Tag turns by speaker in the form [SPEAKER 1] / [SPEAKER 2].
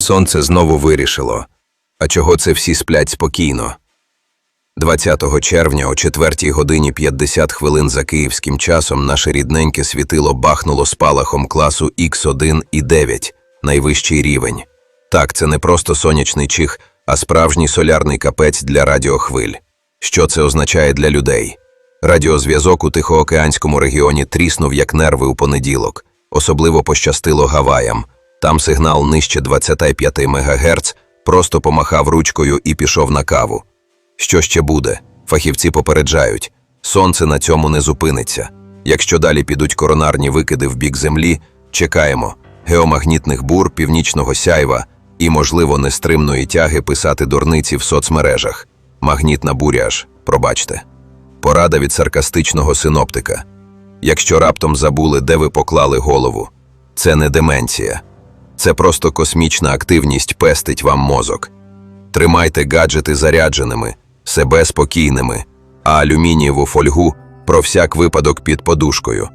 [SPEAKER 1] Сонце знову вирішило. А чого це всі сплять спокійно? 20 червня о 4 годині 50 хвилин за київським часом наше рідненьке світило бахнуло спалахом класу Х1 і 9, найвищий рівень. Так, це не просто сонячний чих, а справжній солярний капець для радіохвиль. Що це означає для людей? Радіозв'язок у Тихоокеанському регіоні тріснув як нерви у понеділок. Особливо пощастило Гаваям. Там сигнал нижче 25 МГц, просто помахав ручкою і пішов на каву. Що ще буде? Фахівці попереджають. Сонце на цьому не зупиниться. Якщо далі підуть коронарні викиди в бік землі, чекаємо геомагнітних бур, північного сяйва і, можливо, нестримної тяги писати дурниці в соцмережах. Магнітна буря аж, пробачте. Порада від саркастичного синоптика. Якщо раптом забули, де ви поклали голову, це не деменція. Це просто космічна активність пестить вам мозок. Тримайте гаджети зарядженими, себе спокійними, а алюмінієву фольгу про всяк випадок під подушкою.